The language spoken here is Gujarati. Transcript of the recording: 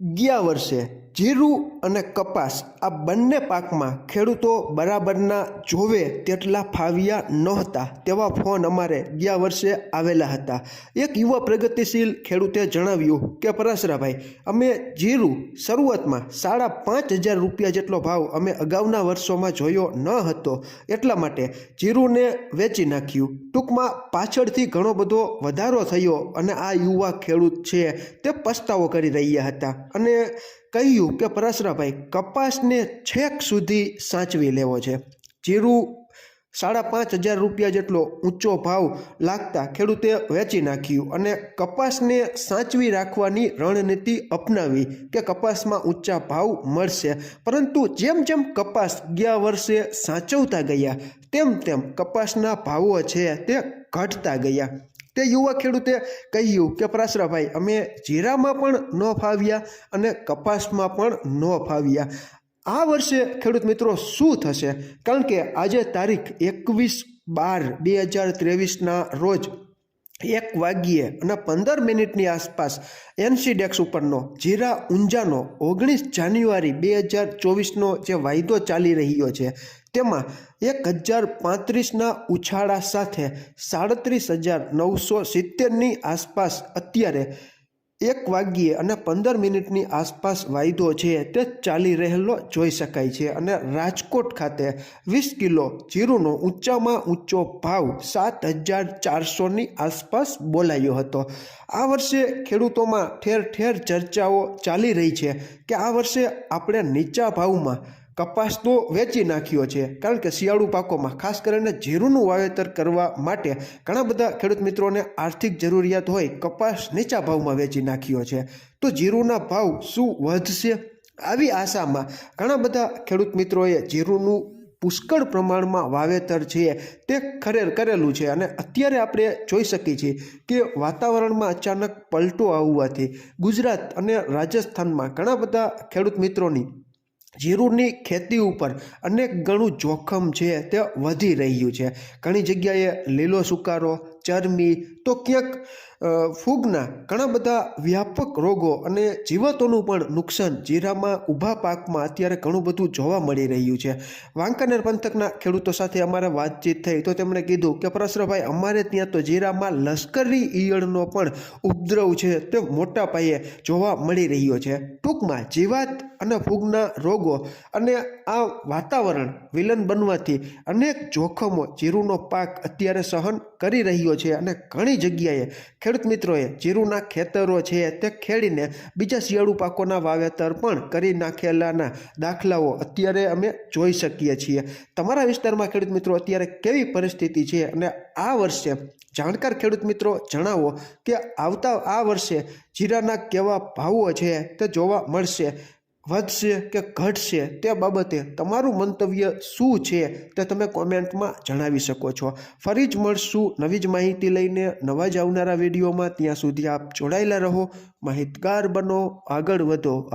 ગયા વર્ષે જીરું અને કપાસ આ બંને પાકમાં ખેડૂતો બરાબરના જોવે તેટલા ફાવ્યા નહોતા તેવા ફોન અમારે ગયા વર્ષે આવેલા હતા. એક યુવા પ્રગતિશીલ ખેડૂતે જણાવ્યું કે, પરાશરાભાઈ, અમે જીરું શરૂઆતમાં સાડા પાંચ હજાર રૂપિયા જેટલો ભાવ અમે અગાઉના વર્ષોમાં જોયો ન હતો. એટલા માટે જીરુંને વેચી નાખ્યું. ટૂંકમાં પાછળથી ઘણો બધો વધારો થયો અને આ યુવા ખેડૂત છે તે પસ્તાવો કરી રહ્યા હતા. અને કહ્યું કે પરાશરાભાઈ કપાસને છેક સુધી સાચવી લેવો છે. જીરું સાડા પાંચ હજાર રૂપિયા જેટલો ઊંચો ભાવ લાગતા ખેડૂતે વેચી નાખ્યું અને કપાસને સાચવી રાખવાની રણનીતિ અપનાવી કે કપાસમાં ઊંચા ભાવ મળશે. પરંતુ જેમ જેમ કપાસ ગયા વર્ષે સાચવતા ગયા, તેમ તેમ કપાસના ભાવો છે તે ઘટતા ગયા. તે યુવા ખેડૂતે કહ્યું કે પ્રાસરાભાઈ અમે જીરામાં પણ ન ફાવ્યા અને કપાસમાં પણ ન ફાવ્યા. આ વર્ષે ખેડૂત મિત્રો શું થશે? કારણ કે આજે તારીખ એકવીસ બાર બે હજાર ત્રેવીસના રોજ એક વાગ્યે અને પંદર મિનિટની આસપાસ એનસીડેક્સ ઉપરનો જીરા ઊંઝાનો ઓગણીસ જાન્યુઆરી બે હજાર ચોવીસનો જે વાયદો ચાલી રહ્યો છે, તેમાં એક હજાર પાંત્રીસના ઉછાળા સાથે સાડત્રીસ હજાર નવસો સિત્તેરની આસપાસ અત્યારે એક વાગ્યે અને પંદર મિનિટની આસપાસ વાયદો છે તે ચાલી રહેલો જોઈ શકાય છે અને રાજકોટ ખાતે વીસ કિલો જીરુંનો ઊંચામાં ઊંચો ભાવ સાત હજાર ચારસોની આસપાસ બોલાયો હતો. આ વર્ષે ખેડૂતોમાં ઠેર ઠેર ચર્ચાઓ ચાલી રહી છે કે આ વર્ષે આપણે નીચા ભાવમાં કપાસ તો વેચી નાખ્યો છે. કારણ કે શિયાળુ પાકોમાં ખાસ કરીને જીરુંનું વાવેતર કરવા માટે ઘણા બધા ખેડૂત મિત્રોને આર્થિક જરૂરિયાત હોય કપાસ નીચા ભાવમાં વેચી નાખ્યો છે. તો જીરુંના ભાવ શું વધશે? આવી આશામાં ઘણા બધા ખેડૂત મિત્રોએ જીરુંનું પુષ્કળ પ્રમાણમાં વાવેતર છે તે ખરેર કરેલું છે. અને અત્યારે આપણે જોઈ શકીએ છીએ કે વાતાવરણમાં અચાનક પલટો આવવાથી ગુજરાત અને રાજસ્થાનમાં ઘણા બધા ખેડૂત મિત્રોની જીરુંની ખેતી ઉપર અનેક ગણું જોખમ છે, તે વધી રહ્યું છે. ઘણી જગ્યાએ લીલો સુકારો ચરમી તો ક્યાંક ફૂગના ઘણા બધા વ્યાપક રોગો અને જીવતોનું પણ નુકસાન જીરામાં ઊભા પાકમાં અત્યારે ઘણું બધું જોવા મળી રહ્યું છે. વાંકાનેર પંથકના ખેડૂતો સાથે અમારે વાતચીત થઈ તો તેમણે કીધું કે પ્રસરભાઈ, અમારે ત્યાં તો જીરામાં લશ્કરી ઈયળનો પણ ઉપદ્રવ છે તે મોટા પાયે જોવા મળી રહ્યો છે. ટૂંકમાં જીવાત અને ફૂગના રોગો અને આ વાતાવરણ વિલન બનવાથી અનેક જોખમો જીરુંનો પાક અત્યારે સહન કરી રહ્યો છે અને ઘણી જગ્યાએ ખેડૂત મિત્રોએ જીરુંના ખેતરો છે તે ખેડીને બીજા શિયાળુ પાકોના વાવેતર પણ કરી નાખેલાના દાખલાઓ અત્યારે અમે જોઈ શકીએ છીએ. તમારા વિસ્તારમાં ખેડૂત મિત્રો અત્યારે કેવી પરિસ્થિતિ છે અને આ વર્ષે જાણકાર ખેડૂત મિત્રો જણાવો કે આવતા આ વર્ષે જીરાના કેવા ભાવો છે તે જોવા મળશે. વધશે કે ઘટશે તે બાબતે તમારું મંતવ્ય શું છે તે તમે કોમેન્ટમાં જણાવી શકો છો. ફરી જ મળશું નવી જ માહિતી લઈને નવા જ આવનારા વિડીયોમાં. ત્યાં સુધી આપ જોડાયેલા રહો. માહિતગાર બનો, આગળ વધો.